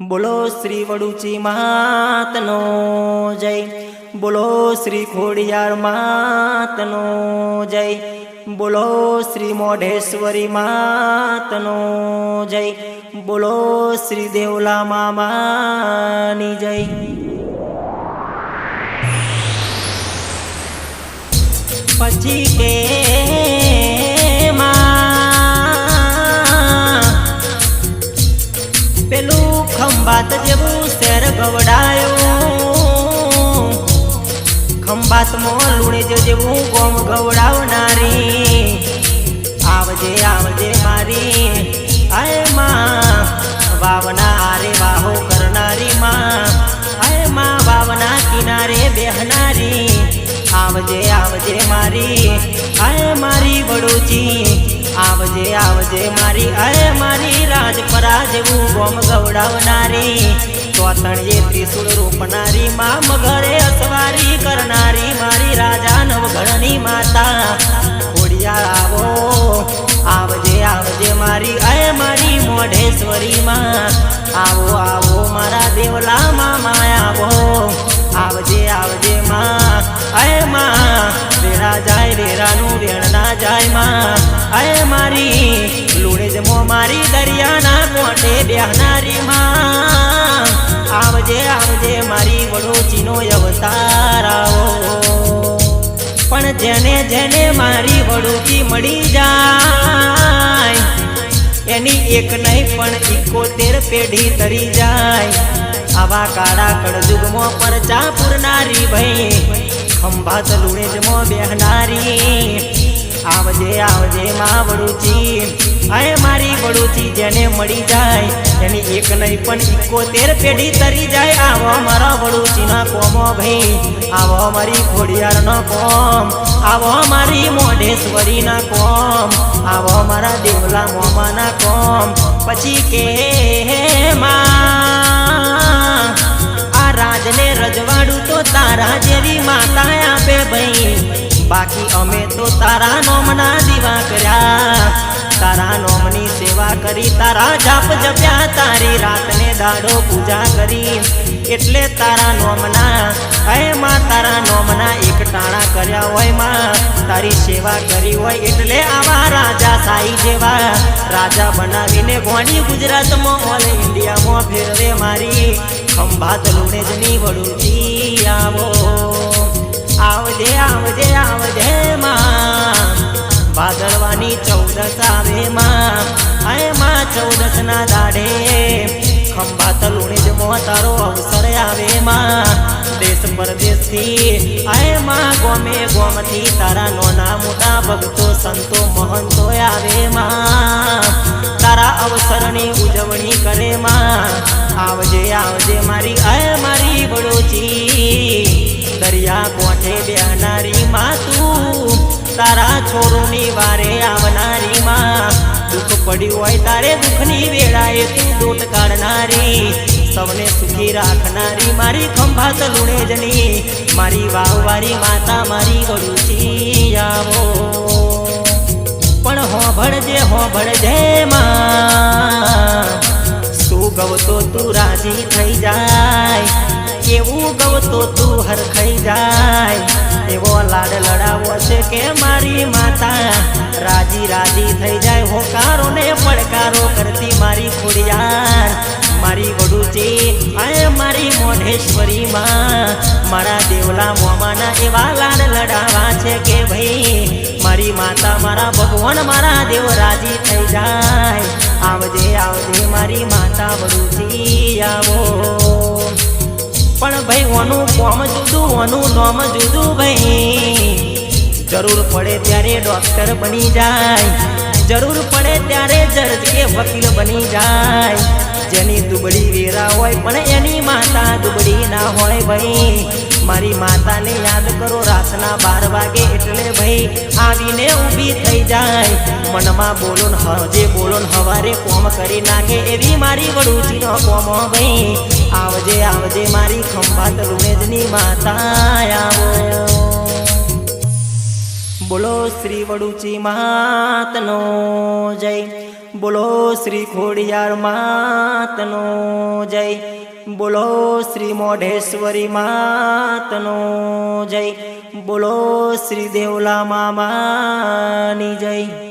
બોલો શ્રી વડુચી માતનો જય. બોલો શ્રી ખોડિયાર માતનો જય. બોલો શ્રી મોઢેશ્વરી માતનો જય. બોલો શ્રી દેવલા મામાની જય. પછી કે પેલું ખંભાત જેવું શેર ગવડાયું. ખંભાતમાં લુણી જેવું ગોમ ગવડાવનારી. આવજે આવજે મારી, આયમાં, વાવના આરે વાહો કરનારી માં. આયમાં, વાવના કિનારે બેહનારી. આવજે આવજે મારી, આય મારી વડોચી. આવજે આવજે મારી, આય મારી જેવું ગોમ ગવડાવનારી ચોતણીએ ત્રિશુળ રોપનારી, માં મગરે અસવારી કરનારી, મારી રાજા નવઘણની માતા. ખોડિયાર આવો, આવજે આવજે મારી, અય મારી મોઢેશ્વરી માં આવો આવો, મારા દેવલા મામા આવો. આવજે આવજે માં, અયમાં વેરા જાય વેરાનું વેણના જાય માં. અય મારી લુણે જમો મારી દરિયાના કોટે બેહનારી માં આવજે આવજે મારી વડોચીનો અવતાર આવો. પણ જેને જેને મારી વડોચી મળી જાય, એની એક નહીં, પણ ઇકોતેર પેઢી તરી જાય. આવા કાળા કળજુગમાં પરચા પૂરનારી ભાઈ, ખંભાત લુણેજમાં બેહનારી. આવજે આવજે માં વડુચી અય મારી વડુચી જેને મળી જાય એની એક નહીં પણ ઇકોતેર પેઢી તરી જાય, આવો મારા વડુચીના કોમો ભાઈ. આવો મારી ખોડિયારનો કોમ, આવો મારી મોઢેશ્વરીના કોમ, આવો મારા દેવલા મોમાના કોમ. પછી કે માં, આ રાજને રજવાડું તો તારા જેવી માતા આપે ભાઈ. બાકી અમે તો તારા નોમના દીવા કર્યા. તારા નોમની સેવા કરી, તારા જાપ જપ્યા, તારી રાતને દાડો પૂજા કરી. એટલે તારા નોમના, હે માં, તારા નોમના એક ટાણા કર્યા હોયમાં. તારી સેવા કરી હોય એટલે આવા રાજા સાઈ જેવા. રાજા બનાવીને ગોણી ગુજરાતમાં ઓલ ઇન્ડિયામાં ફેરવે મારી. ખંભાત લુણેજની વડુજી આવો. આવજે આવજે આવજે માં. ભાદરવાની ચૌદસ આવે માં. આયમાં ચૌદસ ના દાડે. ખંભા તલુણી જ તારો અવસર આવે માં. દેશ પરદેશથી આયમાં ગોમે ગોમથી તારા નોના મોટા ભક્તો, સંતો, મહંતો આવે માં. તારા અવસરની ઉજવણી કરે માં. આવજે આવજે મારી, આય મારી વડોચી. દરિયા કોઠે બેહનારી માં તું. તારા છોરોની વારે આવનારી માં. દુઃખ પડ્યું હોય તારે દુઃખની વેળાએ તું દોટ કાઢનારી. સૌને સુખી રાખનારી મારી ખંભા તલુણે જની. મારી વાવવારી માતા મારી વડુચી આવો. પણ હોભળજે હોભળજે માં. શું ગવતો તું રાજી થઈ જાય કેવું ગવતો તું હરખાઈ જાય. એવો લાડ લડાવો છે કે મારી માતા. રાજી રાજી થઈ જાય હોકારો ને પડકારો કરતી મારી ખોડિયાર. મારી વડુચી, આય મારી મોઢેશ્વરી માં. મારા દેવલા મોમાના એવા લાડ લડાવા છે કે ભાઈ, મારી માતા, મારા ભગવાન, મારા દેવ રાજી થઈ જાય. આવજે આવજે મારી માતા વડુચી આવો. પણ ભાઈ ઓનું કોમ જુદું ઓનું નોમ જુદું ભાઈ. જરૂર પડે ત્યારે ડોક્ટર બની જાય. જરૂર પડે ત્યારે જજ કે વકીલ બની જાય. જેની દુબળી વેરા હોય પણ એની માતા દુબળી ના હોય ભાઈ. મારી માતાને યાદ કરો, રાતના બાર વાગે એટલે ભાઈ આવીને ઊભી થઈ જાય. મનમાં બોલો ને હજે બોલો ને હવારે કોમ કરી નાખે એવી મારી વડુચીનો કોમો ભાઈ. આવજે આવજે મારી ખંભાત લુણેજની માતા આવો. બોલો શ્રી વડુચી માતનો જય. બોલો શ્રી ખોડિયાર માતનો જય. બોલો શ્રી મોઢેશ્વરી માતનો જય. બોલો શ્રી દેવલા મામાની જય.